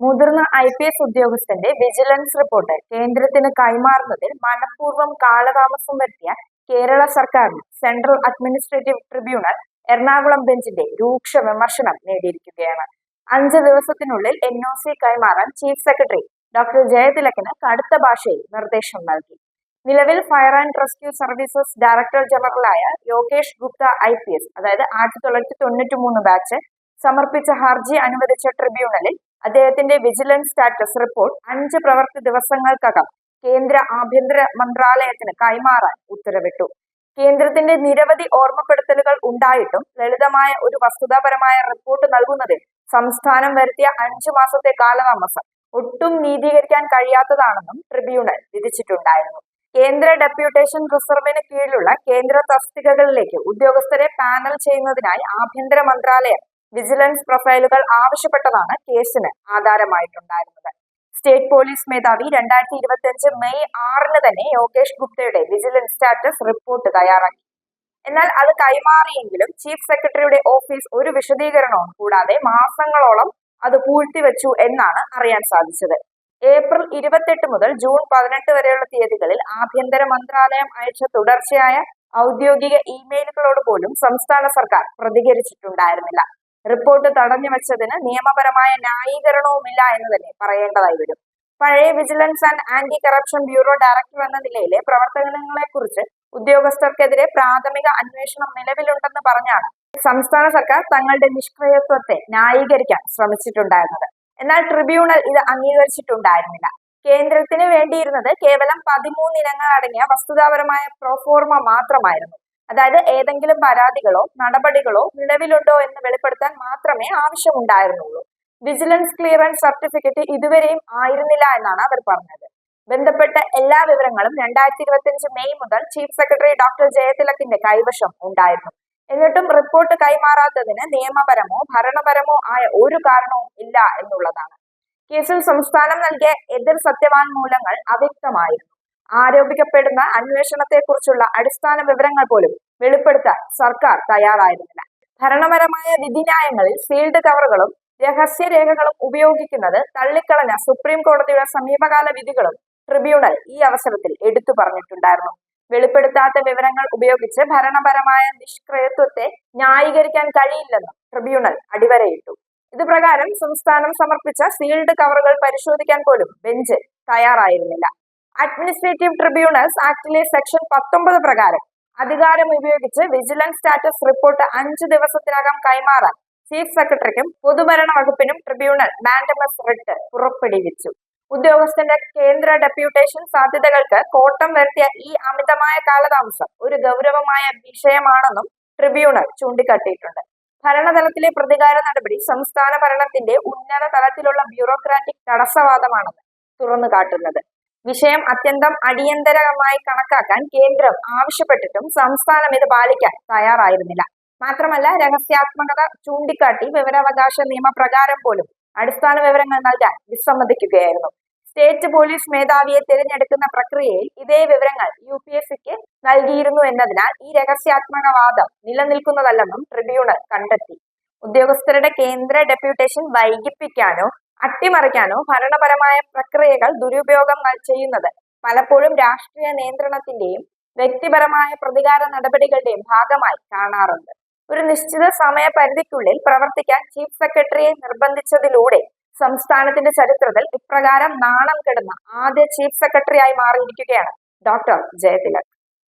മുതിർന്ന I P S ഉദ്യോഗസ്ഥന്റെ vigilance report കേന്ദ്രത്തിന് കൈമാറുന്നതിൽ മനഃപൂർവം കാലതാമസം വരുത്തിയ കേരള സർക്കാരിന് സെൻട്രൽ അഡ്മിനിസ്ട്രേറ്റീവ് ട്രിബ്യൂണൽ എറണാകുളം ബെഞ്ചിന്റെ രൂക്ഷ വിമർശനം നേടിയിരിക്കുകയാണ്. അഞ്ച് ദിവസത്തിനുള്ളിൽ എൻ ഒ സി കൈമാറാൻ ചീഫ് സെക്രട്ടറി ഡോക്ടർ ജയതിലക്കിന് കടുത്ത ഭാഷയിൽ നിർദ്ദേശം നൽകി. നിലവിൽ fire and rescue services director ജനറലായ Yogesh Gupta I P S അതായത് ആയിരത്തി തൊള്ളായിരത്തി തൊണ്ണൂറ്റി മൂന്ന് ബാച്ച് സമർപ്പിച്ച ഹർജി അനുവദിച്ച ട്രിബ്യൂണലിൽ അദ്ദേഹത്തിന്റെ വിജിലൻസ് സ്റ്റാറ്റസ് റിപ്പോർട്ട് അഞ്ച് പ്രവൃത്തി ദിവസങ്ങൾക്കകം കേന്ദ്ര ആഭ്യന്തര മന്ത്രാലയത്തിന് കൈമാറാൻ ഉത്തരവിട്ടു. കേന്ദ്രത്തിന്റെ നിരവധി ഓർമ്മപ്പെടുത്തലുകൾ ഉണ്ടായിട്ടും ലളിതമായ ഒരു വസ്തുതാപരമായ റിപ്പോർട്ട് നൽകുന്നതിൽ സംസ്ഥാനം വരുത്തിയ അഞ്ചു മാസത്തെ കാലതാമസം ഒട്ടും നീതീകരിക്കാൻ കഴിയാത്തതാണെന്നും ട്രിബ്യൂണൽ വിധിച്ചിട്ടുണ്ടായിരുന്നു. കേന്ദ്ര ഡെപ്യൂട്ടേഷൻ റിസർവിന് കീഴിലുള്ള കേന്ദ്ര തസ്തികകളിലേക്ക് ഉദ്യോഗസ്ഥരെ പാനൽ ചെയ്യുന്നതിനായി ആഭ്യന്തര മന്ത്രാലയം വിജിലൻസ് പ്രൊഫൈലുകൾ ആവശ്യപ്പെട്ടതാണ് കേസിന് ആധാരമായിട്ടുണ്ടായിരുന്നത്. സ്റ്റേറ്റ് പോലീസ് മേധാവി രണ്ടായിരത്തി ഇരുപത്തി അഞ്ച് മെയ് ആറിന് തന്നെ യോഗേഷ് ഗുപ്തയുടെ വിജിലൻസ് സ്റ്റാറ്റസ് റിപ്പോർട്ട് തയ്യാറാക്കി. എന്നാൽ അത് കൈമാറിയെങ്കിലും ചീഫ് സെക്രട്ടറിയുടെ ഓഫീസ് ഒരു വിശദീകരണവും കൂടാതെ മാസങ്ങളോളം അത് പൂഴ്ത്തിവെച്ചു എന്നാണ് അറിയാൻ സാധിച്ചത്. ഏപ്രിൽ ഇരുപത്തെട്ട് മുതൽ ജൂൺ പതിനെട്ട് വരെയുള്ള തീയതികളിൽ ആഭ്യന്തര മന്ത്രാലയം അയച്ച തുടർച്ചയായ ഔദ്യോഗിക ഇമെയിലുകളോട് പോലും സംസ്ഥാന സർക്കാർ പ്രതികരിച്ചിട്ടുണ്ടായിരുന്നില്ല. റിപ്പോർട്ട് തടഞ്ഞു വെച്ചതിന് നിയമപരമായ ന്യായീകരണവുമില്ല എന്ന് തന്നെ പറയേണ്ടതായി വരും. പഴയ vigilance and anti corruption bureau director എന്ന നിലയിലെ പ്രവർത്തനങ്ങളെ കുറിച്ച് ഉദ്യോഗസ്ഥർക്കെതിരെ പ്രാഥമിക അന്വേഷണം നിലവിലുണ്ടെന്ന് പറഞ്ഞാണ് സംസ്ഥാന സർക്കാർ തങ്ങളുടെ നിഷ്ക്രിയത്വത്തെ ന്യായീകരിക്കാൻ ശ്രമിച്ചിട്ടുണ്ടായിരുന്നത്. എന്നാൽ ട്രിബ്യൂണൽ ഇത് അംഗീകരിച്ചിട്ടുണ്ടായിരുന്നില്ല. കേന്ദ്രത്തിന് വേണ്ടിയിരുന്നത് കേവലം പതിമൂന്നിനങ്ങൾ അടങ്ങിയ വസ്തുതാപരമായ പ്രോഫോർമ മാത്രമായിരുന്നു. അതായത് ഏതെങ്കിലും പരാതികളോ നടപടികളോ നിലവിലുണ്ടോ എന്ന് വെളിപ്പെടുത്താൻ മാത്രമേ ആവശ്യമുണ്ടായിരുന്നുള്ളൂ. വിജിലൻസ് ക്ലിയറൻസ് സർട്ടിഫിക്കറ്റ് ഇതുവരെയും ആയിരുന്നില്ല എന്നാണ് അവർ പറഞ്ഞത്. ബന്ധപ്പെട്ട എല്ലാ വിവരങ്ങളും രണ്ടായിരത്തി ഇരുപത്തിയഞ്ച് മെയ് മുതൽ ചീഫ് സെക്രട്ടറി ഡോക്ടർ ജയതിലക്കിന്റെ കൈവശം ഉണ്ടായിരുന്നു. എന്നിട്ടും റിപ്പോർട്ട് കൈമാറാത്തതിന് നിയമപരമോ ഭരണപരമോ ആയ ഒരു കാരണവും ഇല്ല എന്നുള്ളതാണ്. കേസിൽ സംസ്ഥാനം നൽകിയ എതിർ സത്യവാങ്മൂലങ്ങൾ അവ്യക്തമായിരുന്നു. ആരോപിക്കപ്പെടുന്ന അന്വേഷണത്തെക്കുറിച്ചുള്ള അടിസ്ഥാന വിവരങ്ങൾ പോലും വെളിപ്പെടുത്താൻ സർക്കാർ തയ്യാറായിരുന്നില്ല. ഭരണപരമായ വിധിന്യായങ്ങളിൽ സീൽഡ് കവറുകളും രഹസ്യരേഖകളും ഉപയോഗിക്കുന്നത് തള്ളിക്കളഞ്ഞ സുപ്രീം കോടതിയുടെ സമീപകാല വിധികളും ട്രിബ്യൂണൽ ഈ അവസരത്തിൽ എടുത്തു പറഞ്ഞിട്ടുണ്ടായിരുന്നു. വെളിപ്പെടുത്താത്ത വിവരങ്ങൾ ഉപയോഗിച്ച് ഭരണപരമായ നിഷ്ക്രിയത്വത്തെ ന്യായീകരിക്കാൻ കഴിയില്ലെന്നും ട്രിബ്യൂണൽ അടിവരയിട്ടു. ഇത് പ്രകാരം സംസ്ഥാനം സമർപ്പിച്ച സീൽഡ് കവറുകൾ പരിശോധിക്കാൻ പോലും ബെഞ്ച് തയ്യാറായിരുന്നില്ല. അഡ്മിനിസ്ട്രേറ്റീവ് ട്രിബ്യൂണൽസ് ആക്ടിലെ സെക്ഷൻ പത്തൊമ്പത് പ്രകാരം അധികാരം ഉപയോഗിച്ച് വിജിലൻസ് സ്റ്റാറ്റസ് റിപ്പോർട്ട് അഞ്ചു ദിവസത്തിനകം കൈമാറാൻ ചീഫ് സെക്രട്ടറിക്കും പൊതുഭരണ വകുപ്പിനും ട്രിബ്യൂണൽ മാൻഡമസ് റിട്ട് പുറപ്പെടുവിച്ചു. ഉദ്യോഗസ്ഥന്റെ കേന്ദ്ര ഡെപ്യൂട്ടേഷൻ സാധ്യതകൾക്ക് കോട്ടം വരുത്തിയ ഈ അമിതമായ കാലതാമസം ഒരു ഗൗരവമായ വിഷയമാണെന്നും ട്രിബ്യൂണൽ ചൂണ്ടിക്കാട്ടിയിട്ടുണ്ട്. ഭരണതലത്തിലെ പ്രതികാര നടപടി സംസ്ഥാന ഭരണത്തിന്റെ ഉന്നത തലത്തിലുള്ള ബ്യൂറോക്രാറ്റിക് തടസ്സവാദമാണെന്ന് തുറന്നു കാട്ടുന്നത് വിഷയം അത്യന്തം അടിയന്തരമായി കണക്കാക്കാൻ കേന്ദ്രം ആവശ്യപ്പെട്ടിട്ടും സംസ്ഥാനം ഇത് പാലിക്കാൻ തയ്യാറായിരുന്നില്ല. മാത്രമല്ല രഹസ്യാത്മകത ചൂണ്ടിക്കാട്ടി വിവരാവകാശ നിയമപ്രകാരം പോലും അടിസ്ഥാന വിവരങ്ങൾ നൽകാൻ വിസമ്മതിക്കുകയായിരുന്നു. സ്റ്റേറ്റ് പോലീസ് മേധാവിയെ തിരഞ്ഞെടുക്കുന്ന പ്രക്രിയയിൽ ഇതേ വിവരങ്ങൾ യു പി എസ് സിക്ക് നൽകിയിരുന്നു എന്നതിനാൽ ഈ രഹസ്യാത്മക വാദം നിലനിൽക്കുന്നതല്ലെന്നും ട്രിബ്യൂണൽ കണ്ടെത്തി. ഉദ്യോഗസ്ഥരുടെ കേന്ദ്ര ഡെപ്യൂട്ടേഷൻ വൈകിപ്പിക്കാനോ അട്ടിമറിക്കാനോ ഭരണപരമായ പ്രക്രിയകൾ ദുരുപയോഗം ചെയ്യുന്നത്. പലപ്പോഴും രാഷ്ട്രീയ നിയന്ത്രണത്തിന്റെയും വ്യക്തിപരമായ പ്രതികാര നടപടികളുടെയും ഭാഗമായി കാണാറുണ്ട്. ഒരു നിശ്ചിത സമയപരിധിക്കുള്ളിൽ പ്രവർത്തിക്കാൻ ചീഫ് സെക്രട്ടറിയെ നിർബന്ധിച്ചതിലൂടെ സംസ്ഥാനത്തിന്റെ ചരിത്രത്തിൽ ഇപ്രകാരം നാണം കെടുന്ന ആദ്യ ചീഫ് സെക്രട്ടറിയായി മാറിയിരിക്കുകയാണ് ഡോക്ടർ ജയതിലക്.